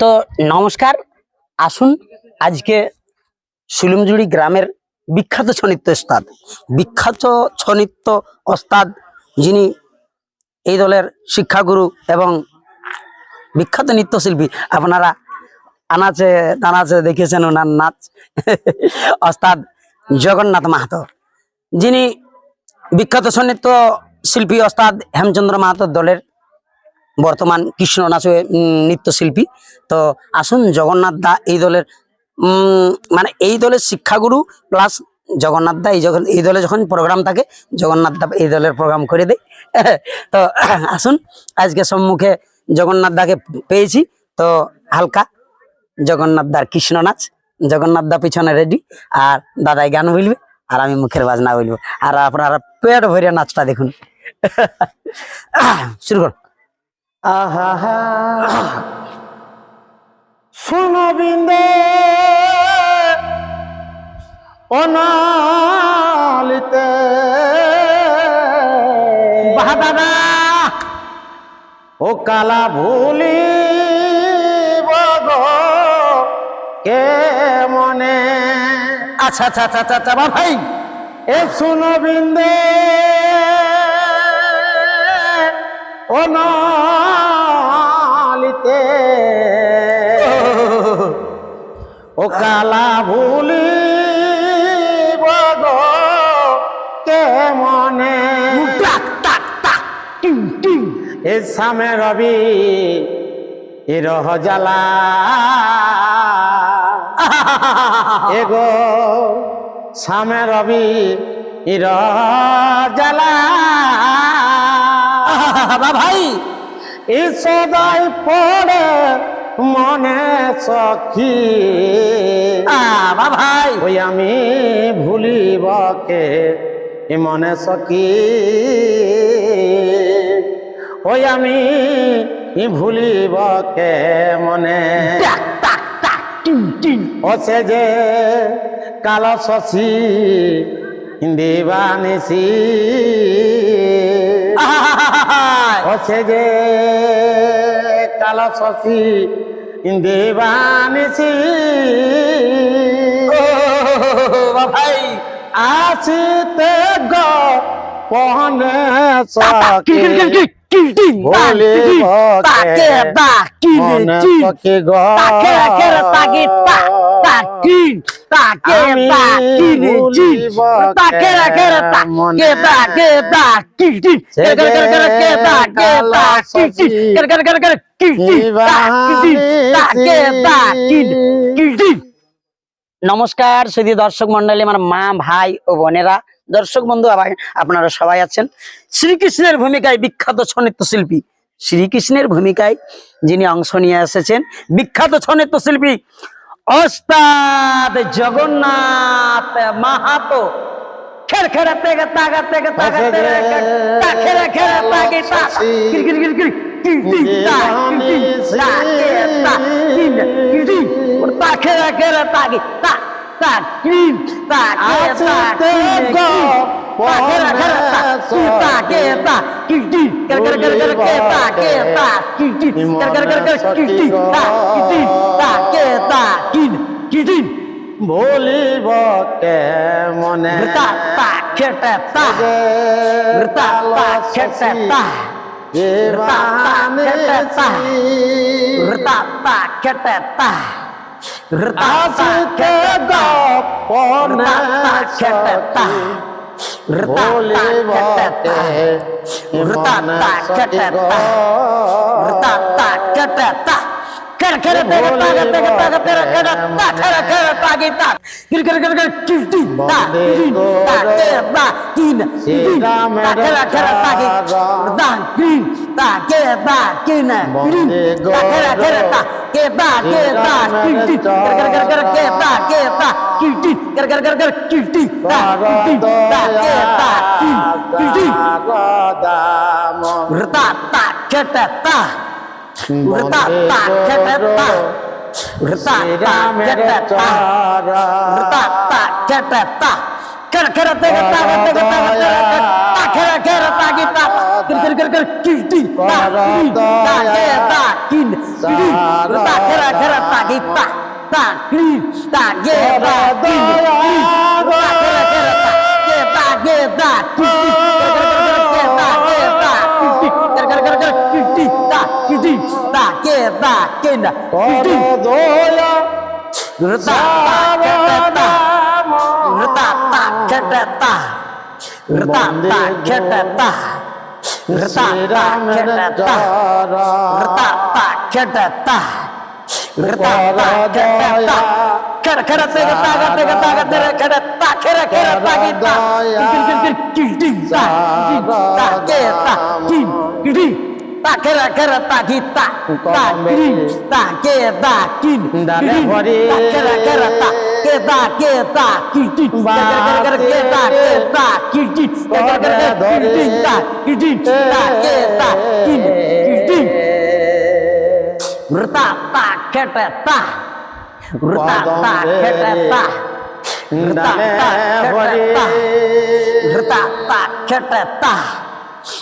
তো নমস্কার। আসুন, আজকে শিলুমজুড়ি গ্রামের বিখ্যাত ছনিত্য ওস্তাদ, বিখ্যাত ছনিত্য ওস্তাদ যিনি এই দলের শিক্ষাগুরু এবং বিখ্যাত নৃত্যশিল্পী। আপনারা আনাচে দানাচে দেখেছেন ওনার নাচ। ওস্তাদ জগন্নাথ মাহাতো, যিনি বিখ্যাত সন্নিত্য শিল্পী ওস্তাদ হেমচন্দ্র মাহাতোর দলের বর্তমান কৃষ্ণ নাচ নৃত্যশিল্পী। তো আসুন জগন্নাথ দা এই দলের মানে এই দলের শিক্ষাগুরু প্লাস জগন্নাথ দা, এই যখন, এই দলে যখন প্রোগ্রাম থাকে, জগন্নাথ দা এই দলের প্রোগ্রাম করে দেয়। তো আসুন, আজকে সম্মুখে জগন্নাথ দাকে পেয়েছি। তো হালকা জগন্নাথ দার কৃষ্ণ নাচ জগন্নাথ দা পিছনে রেডি আর দাদাই গান বলবে, আর আমি মুখের বাজনা বলব। আর আপনারা পেট ভরে নাচটা দেখুন। শুরু করুন। আহা অনালিতে। বাহ দাদা ও কালা ভুলি কে মনে? আচ্ছা আচ্ছা আচ্ছা আচ্ছা আচ্ছা ভাই। এ শুনো বিন্দে অনালিতে ও কালা ভুলি কে মনে? এ সামে রবি ইরহ জ্বালা। এগো সামে রবি ইরহ জ্বালা। বাহ ভাই। ই সদাই পড়ে মনে সখী। বাহ ভাই। ওই আমি ভুলিব কে? এ মনে সখী। ওই আমি ই ভুলিব কে মনে? অসে যে কালো শশী দিবানিসি অসে যে কালা শশী দেবানিছি ভাই। আসিতে গ পহনে মনে মনে নমস্কার সুধী দর্শক মন্ডলী আমার মা ভাই ও বোনেরা দর্শক বন্ধু আপনারা সবাই আছেন শ্রীকৃষ্ণের ভূমিকায় বিখ্যাত ছনিত্য শিল্পী শ্রীকৃষ্ণের ভূমিকায় যিনি অংশ নিয়ে এসেছেন বিখ্যাত ছনিত্য শিল্পী ওস্তাদ জগন্নাথ মাহাতো খের তা খেরা খেরা খেরা তা তা কির তা কে তা কির কির তা খেরা খেরা তা কির তা কে তা কির কির কর কর কর কর কে তা কে তা কির কির কর কর কর কর কির কির তা কির কির তা কে তা কির কির কির ভুলিব কে মনে Rta ta kheta ta Rta ta kheta ta Rta ta kheta ta Rta ta kheta ta Rta ta আসিতে kheta গ ta পনে Rta ta kheta ta Rta ta ভুলিব kheta কে ta Rta ta kheta ta Rta ta kheta ta कर कर तेरे तागे तेरे तागे तेरे तेरे ता कर कर तागे ता कर कर कर कर किस्ती ता किन ता के ता किन किन ता कर कर तागे ता किन ता के ता किन किन ता कर कर ता के ता के ता किस्ती कर कर कर कर के ता के ता किस्ती कर कर कर कर किस्ती ता किस्ती ता के ता किन किस्ती দাম rta ta keta ta rta ta keta ta rta ta keta ta rta Get that, get that, indah. Itu doya. তাকেরা কেরা তাকি তা তাকি তাকে তাকি দারে হরি তাকেরা কেরা তা কে তা কে তা কিটি তাকেরা কে তা কে তা কিটি তাকেরা কিটি তা কিটি তা কে তা কিটি वृता ता केटा ता वृता ता केटा ता वृता ता केटा ता वृता ता केटा ता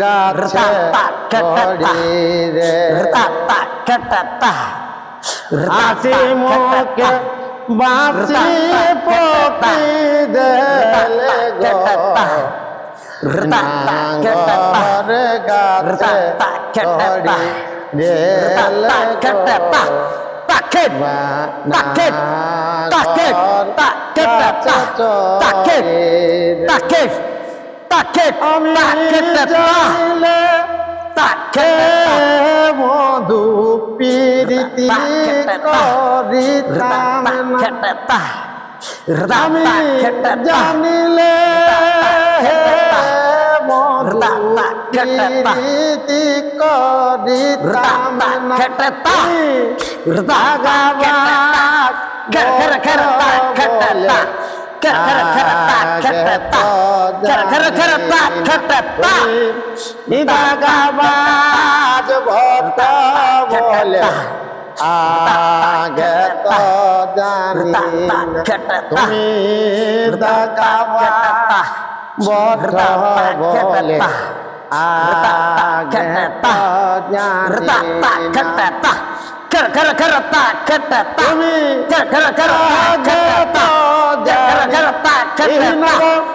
গাছে রে হাসি মুখে বাঁচি পতি দেলে নাঙ্গর গাছে ছড়ি দেলে নাঙ্গর গাছে ছড়ি তাকে তাকে তাকে মধু পিরিতি করিতাম আমি জানিলে মধু পিরিতি করিতাম ভাগাবাগ বলে ভক্ত বলে আগে তো জানি তুমি ভক্ত বলে আগে তো জানি कर कर कर ता खत ता कर कर कर ता खत ता कर कर ता खत ता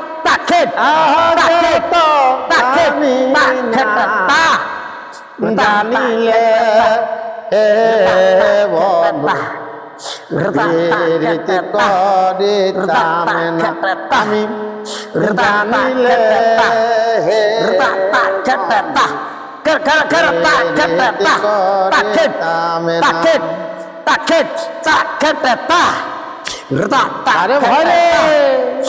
বন্ধু প্রীতি করিতাম না আমি জানিলে হে আরে ভরে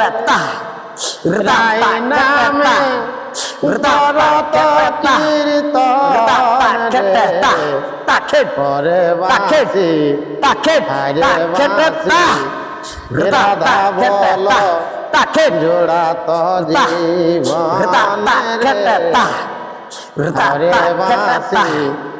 কেটাতা নামে পরে তাকে তাকে তাকে রাধা বল তাকে জোড়া তো জীবন রে বাসি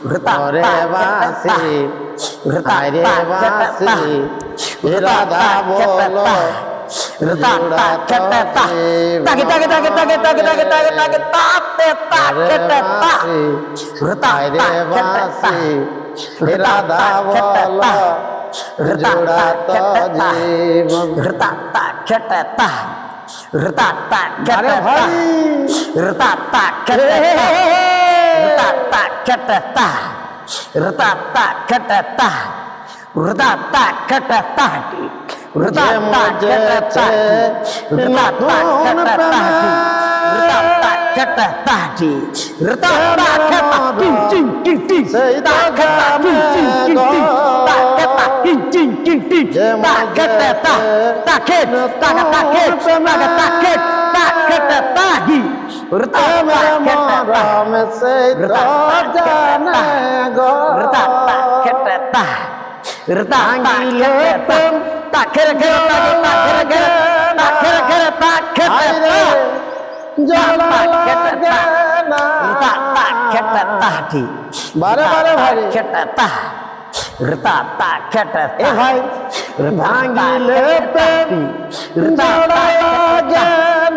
अरे वासी अरे वासी राधा बोलो राधा बोलो जुड़ा तो जीवन। घृता खटता घृता खटता घृता खटता கட்டத்தா ரிதாத்தா கட்டத்தா ரிதாத்தா கட்டத்தா ரிதாத்தா கட்டத்தா ரிதாத்தா கட்டத்தா ரிதாத்தா கட்டத்தா ரிதாத்தா கட்டத்தா டிங் டிங் டிங் டிங் தா கட்டத்தா டிங் டிங் டிங் டிங் தா கட்டத்தா டிங் டிங் டிங் டிங் தா கட்டத்தா தா கட் தா கட்டத்தா கட் தா கட்டத்தா கட் রাম সে জানে গো খেটা রাঙ্গিলে প্রেম তাখের ঘের তাখের ঘের তাখের ঘের তাখের ঘের বারে বারে ভাই খেটা ऋता ता खट ए भाई भांगिले पे ऋता ता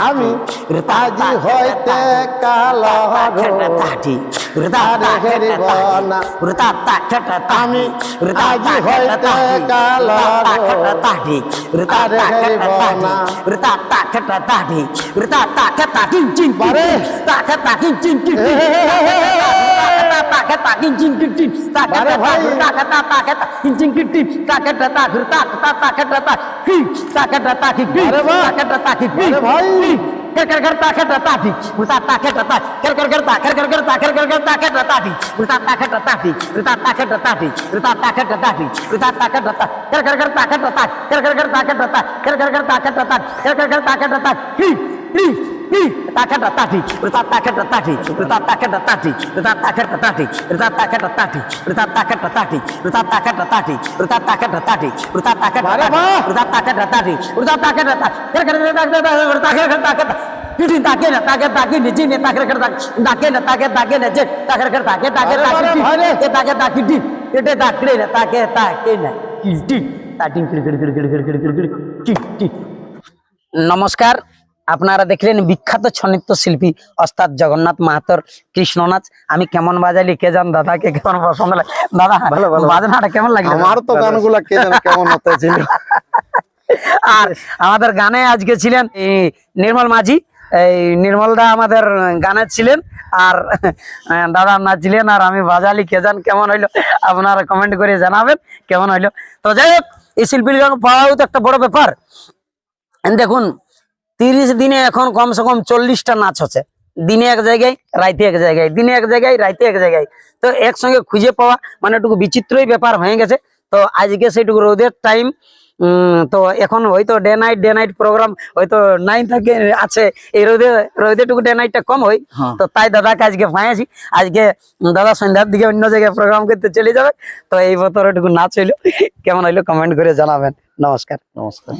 আমি আজি হইতে কালো আমি আজি হইতে কালো তাঠি data kata injing gede kata data gerta kata ta kata injing gede kata data gerta kata ta kata ta ki kata data ki kata data ki bhai kerker kerta kerta tadi berta tak kerta tadi kerker kerta kerker kerta kerker kerta kerta tadi berta tak kerta tadi berta tak kerta tadi berta tak kerta tadi berta tak kerta tadi kerker kerta kerta tadi kerker kerta kerta tadi kerker kerta kerta tadi kerker kerta kerta tadi hi hi takarda tati rita takarda tati rita takarda tati rita takarda tati rita takarda tati rita takarda tati rita takarda tati rita takarda tati rita takarda tati rita takarda tati rita takarda tati rita takarda tati rita takarda tati टीटी ताके न ताके ताके निजी ने ताके कर ताके न ताके ताके न जे ताके कर ताके ताके ताके टी ताके ताके टी एटे ताके न ताके ताके न टी टी ताटिंग किड़ किड़ किड़ किड़ किड़ किड़ किड़ टी टी नमस्कार আপনারা দেখলেন বিখ্যাত ছনিত্য শিল্পী অস্তাদ জগন্নাথ মাহাতর কৃষ্ণনাথ। আমি কেমন বাজালি কে জান দাদাকে কেমন পছন্দ লাগে? দাদা বাজনাটা কেমন লাগে আমার তো গানগুলা কে জানে কেমন হতে ছিল। আর আমাদের গানে আজকে ছিলেন নির্মল মাঝি। এই নির্মলদা আমাদের গানে ছিলেন। আর দাদা নাচছিলেন আর আমি বাজালি কে জান কেমন হইল? আপনারা কমেন্ট করে জানাবেন কেমন হইল। তো যাই হোক এই শিল্পীর গান পাওয়াও তো একটা বড় ব্যাপার। দেখুন তিরিশ দিনে এখন কমসে কম চল্লিশটা নাচ হচ্ছে। দিনে এক জায়গায় রাইতে এক জায়গায় দিনে এক জায়গায় রাইতে এক জায়গায়। তো একসঙ্গে খুঁজে পাওয়া মানে একটু বিচিত্রই ব্যাপার হয়ে গেছে। তো আজকে সেইটুকু রোদের টাইম তো এখন হয়তো day night day night programme হয়তো নাইন থাকে আছে। এই রোদে রোদেটুকু ডে নাইটটা কম হয়। তো তাই দাদাকে আজকে পাইছি আজকে দাদা সন্ধ্যার দিকে অন্য জায়গায় প্রোগ্রাম করতে চলে যাবে। তো এই বছর একটু নাচ হইল। কেমন হইল কমেন্ট করে জানাবেন। নমস্কার। নমস্কার।